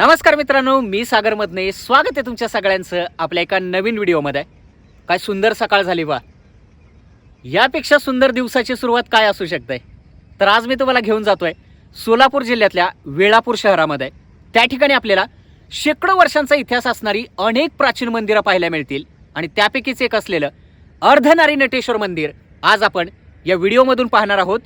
नमस्कार मित्रांनो मी सागर मधने स्वागत आहे तुमच्या सगळ्यांचं आपल्या एका नवीन व्हिडिओमध्ये. काय सुंदर सकाळ झाली बा. यापेक्षा सुंदर दिवसाची सुरुवात काय असू शकते? तर आज मी तुम्हाला घेऊन जातो आहे सोलापूर जिल्ह्यातल्या वेळापूर शहरामध्ये. त्या ठिकाणी आपल्याला शेकडो वर्षांचा इतिहास असणारी अनेक प्राचीन मंदिरं पाहायला मिळतील. आणि त्यापैकीच एक असलेलं अर्धनारी नटेश्वर मंदिर आज आपण या व्हिडिओमधून पाहणार आहोत.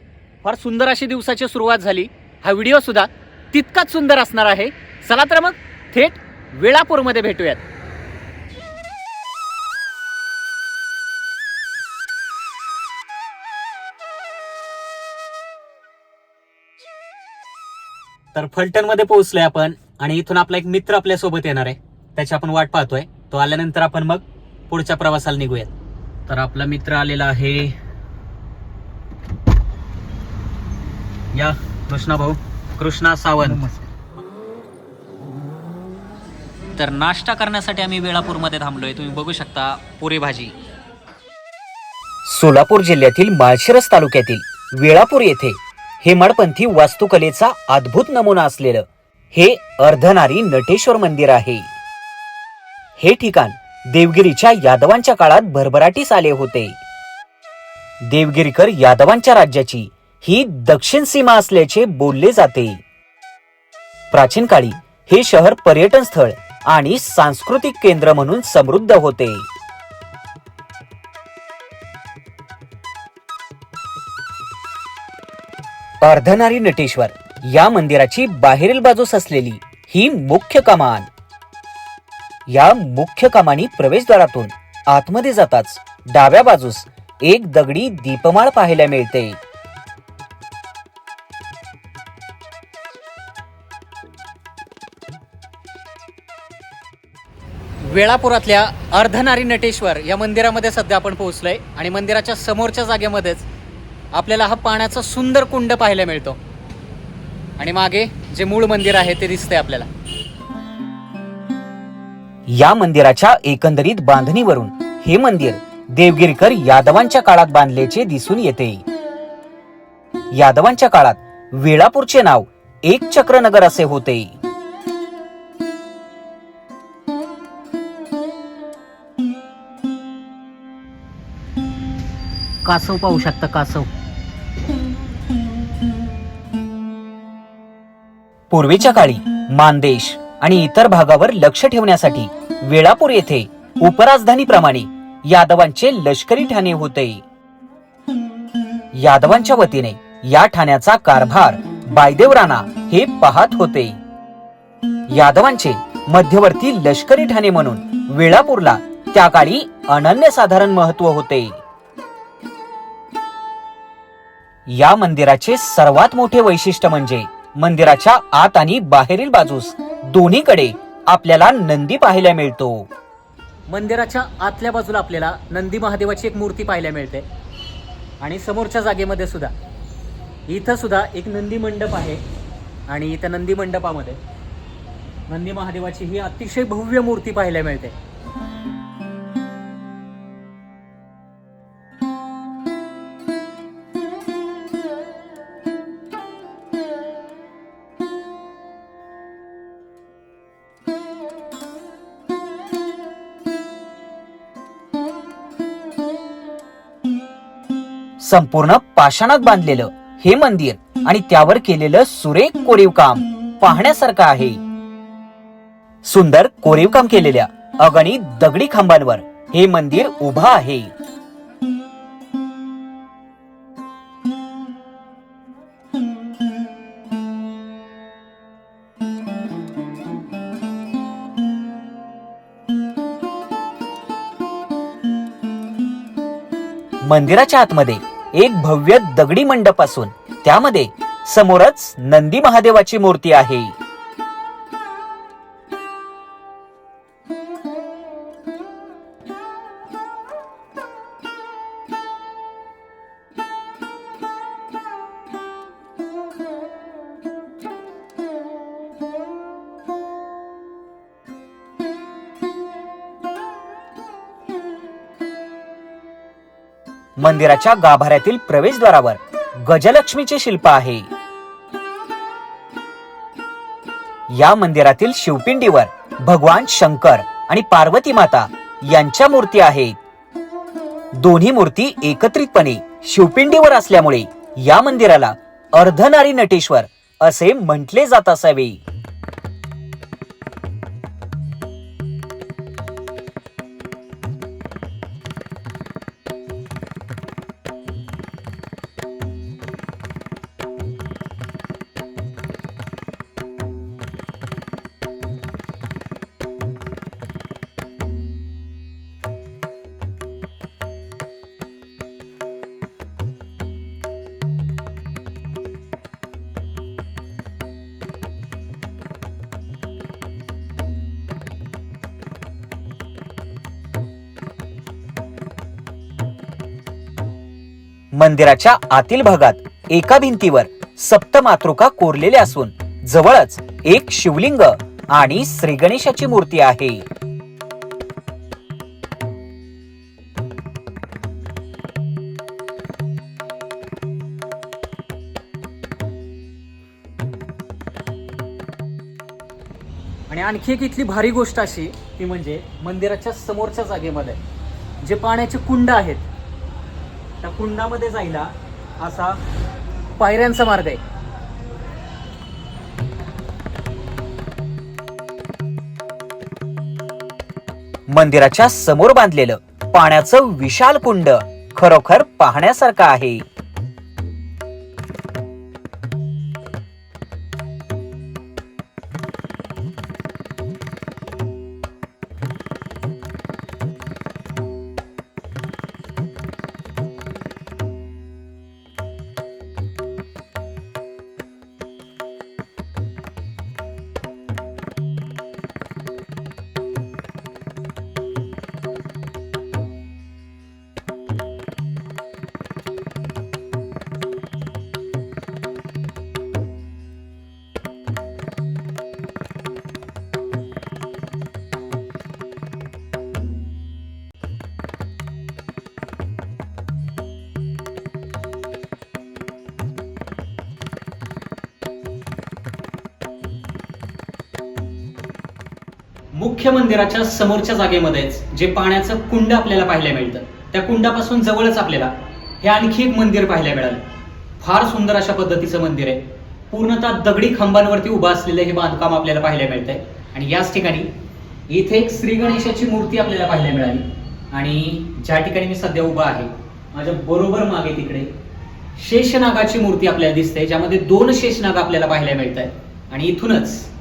फार सुंदर अशी दिवसाची सुरुवात झाली. हा व्हिडिओसुद्धा तितकाच सुंदर असणार आहे. चला तर मग थेट वेळापूरमध्ये भेटूयात. तर फलटणमध्ये पोहोचलोय आपण आणि इथून आपला एक मित्र आपल्यासोबत येणार आहे. त्याची आपण वाट पाहतोय. तो आल्यानंतर आपण मग पुढच्या प्रवासाला निघूयात. तर आपला मित्र आलेला आहे. या कृष्णा भाऊ कृष्णा सावंत. तर नाश्ता करण्यासाठी आम्ही वेळापूरमध्ये थांबलोय. तुम्ही बघू शकता पुरी भाजी. सोलापूर जिल्ह्यातील माळशिरस तालुक्यातील वेळापूर येथे हेमाडपंथी वास्तुकलेचा अद्भुत नमुना असलेलं हे अर्धनारी नटेश्वर मंदिर आहे. हे ठिकाण देवगिरीच्या यादवांच्या काळात भरभराटीस आले होते. देवगिरीकर यादवांच्या राज्याची ही दक्षिण सीमा असल्याचे बोलले जाते. प्राचीन काळी हे शहर पर्यटन स्थळ आणि सांस्कृतिक केंद्र म्हणून समृद्ध होते. अर्धनारी नटेश्वर या मंदिराची बाहेरील बाजूस असलेली ही मुख्य कमान. या मुख्य कमानी प्रवेशद्वारातून आतमध्ये जाताच डाव्या बाजूस एक दगडी दीपमाळ पाहायला मिळते. वेळापुरातल्या अर्धनारी नटेश्वर या मंदिरामध्ये सध्या आपण पोहोचलो आहे आणि मंदिराच्या समोरच्या जागेमध्येच आपल्याला हा पाण्याचा सुंदर कुंड पाहायला मिळतो. आणि मागे जे मूळ मंदिर आहे ते दिसतंय आपल्याला. या मंदिराच्या एकंदरीत बांधणीवरून हे मंदिर देवगिरीकर यादवांच्या काळात बांधल्याचे दिसून येते. यादवांच्या काळात वेळापूरचे नाव एक चक्रनगर असे होते. कासव पाहू शकता कासव. पूर्वीच्या काळी मानदेश आणि इतर भागावर लक्ष ठेवण्यासाठी वेळापूर येथे उपराजधानीप्रमाणे यादवांचे लष्करी ठाणे होते. यादवांच्या वतीने या ठाण्याचा कारभार बायदेव राणा हे पाहत होते. यादवांचे मध्यवर्ती लष्करी ठाणे म्हणून वेळापूरला त्या काळी अनन्यसाधारण महत्त्व होते. या मंदिराचे सर्वात मोठे वैशिष्ट्य म्हणजे मंदिराच्या आत आणि बाहेरील बाजूस दोन्हीकडे आपल्याला नंदी पाहायला मिळतो. मंदिराच्या आतल्या बाजूला आपल्याला नंदी महादेवाची एक मूर्ती पाहायला मिळते. आणि समोरच्या जागेमध्ये सुद्धा. इथं सुद्धा एक नंदी मंडप आहे आणि इथं नंदी मंडपामध्ये नंदी महादेवाची ही अतिशय भव्य मूर्ती पाहायला मिळते. संपूर्ण पाषाणात बांधलेलं हे मंदिर आणि त्यावर केलेलं सुरेख कोरीव काम पाहण्यासारखं आहे. सुंदर कोरीव काम केलेल्या अगणित दगडी खांबांवर हे मंदिर उभा आहे. मंदिराच्या आतमध्ये एक भव्य दगडी मंडप असून त्यामध्ये समोरच नंदी महादेवाची मूर्ती आहे. मंदिराच्या गाभाऱ्यातील प्रवेशद्वारावर गजलक्ष्मीचे शिल्प आहे. या मंदिरातील शिवपिंडीवर भगवान शंकर आणि पार्वती माता यांच्या मूर्ती आहेत. दोन्ही मूर्ती एकत्रितपणे शिवपिंडीवर असल्यामुळे या मंदिराला अर्धनारी नटेश्वर असे म्हटले जात असावे. मंदिराच्या आतील भागात एका भिंतीवर सप्तमातृका कोरलेल्या असून जवळच एक शिवलिंग आणि श्री गणेशाची मूर्ती आहे. आणि आणखी एक इथली भारी गोष्ट अशी ती म्हणजे मंदिराच्या समोरच्या जागेमध्ये जे पाण्याचे कुंड आहेत त्या कुंडामध्ये जायला असा पायऱ्यांचा मार्ग आहे. मंदिराच्या समोर बांधलेलं पाण्याचं विशाल कुंड खरोखर पाहण्यासारखं आहे. मुख्य मंदिराच्या समोरच्या जागेमध्येच जे पाण्याचं कुंड आपल्याला पाहायला मिळतं त्या कुंडापासून जवळच आपल्याला हे आणखी एक मंदिर पाहायला मिळालं. फार सुंदर अशा पद्धतीचं मंदिर आहे. पूर्णतः दगडी खांबांवरती उभं असलेलं हे बांधकाम आपल्याला पाहायला मिळतंय. आणि याच ठिकाणी इथे एक श्री गणेशाची मूर्ती आपल्याला पाहायला मिळाली. आणि ज्या ठिकाणी मी सध्या उभा आहे माझ्या बरोबर मागे तिकडे शेषनागाची मूर्ती आपल्याला दिसते ज्यामध्ये दोन शेषनाग आपल्याला पाहायला मिळत आहेत आणि इथूनच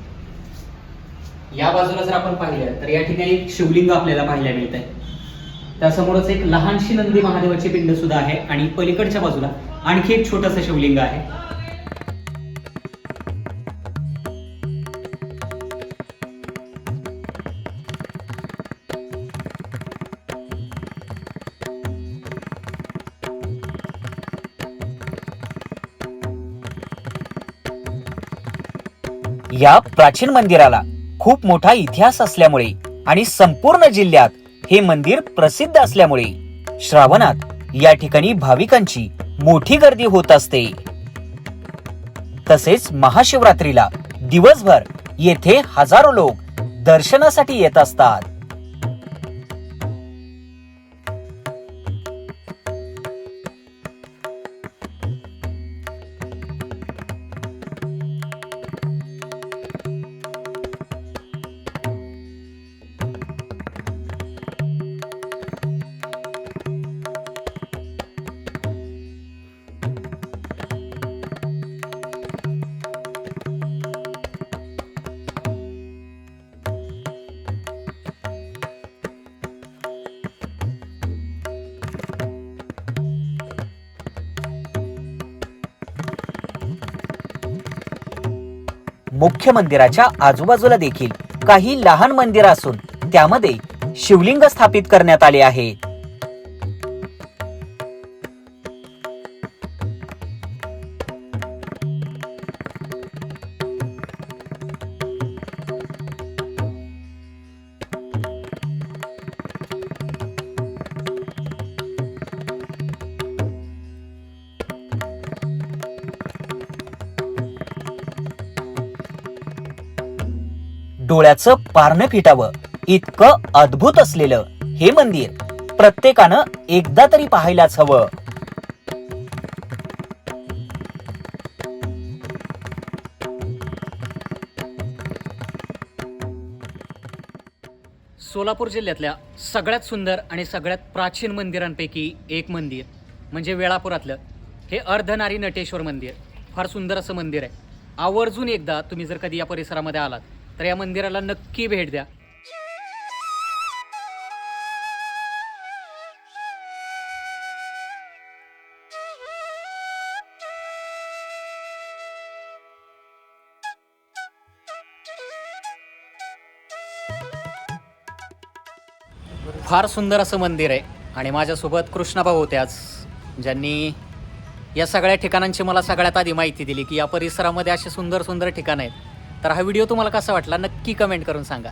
या बाजूला जर आपण पाहिलं तर या ठिकाणी एक शिवलिंग आपल्याला पाहायला मिळत आहे त्यासमोरच एक लहानशी नंदी महादेवाची पिंड सुद्धा आहे आणि पलीकडच्या बाजूला आणखी एक छोटस शिवलिंग आहे. या प्राचीन मंदिराला खूप मोठा इतिहास असल्यामुळे आणि संपूर्ण जिल्ह्यात हे मंदिर प्रसिद्ध असल्यामुळे श्रावणात या ठिकाणी भाविकांची मोठी गर्दी होत असते. तसेच महाशिवरात्रीला दिवसभर येथे हजारो लोक दर्शनासाठी येत असतात. मुख्य मंदिराच्या आजूबाजूला देखील काही लहान मंदिर असून त्यामध्ये शिवलिंग स्थापित करण्यात आले आहे. डोळ्याचं पारणं फिटावं. इतकं अद्भुत असलेलं हे मंदिर. प्रत्येकानं एकदा तरी पाहायलाच हवं. सोलापूर जिल्ह्यातल्या सगळ्यात सुंदर आणि सगळ्यात प्राचीन मंदिरांपैकी एक मंदिर म्हणजे वेळापुरातलं हे अर्धनारी नटेश्वर मंदिर. फार सुंदर असं मंदिर आहे. आवर्जून एकदा तुम्ही जर कधी या परिसरामध्ये आलात तर या मंदिराला नक्की भेट द्या. फार सुंदर असं मंदिर आहे आणि माझ्यासोबत कृष्णाभाऊ होते आज ज्यांनी या सगळ्या ठिकाणांची मला सगळ्यात आधी माहिती दिली की या परिसरामध्ये असे सुंदर सुंदर ठिकाणं आहेत. तर हा व्हिडिओ तुम्हाला कसा वाटला नक्की कमेंट करून सांगा.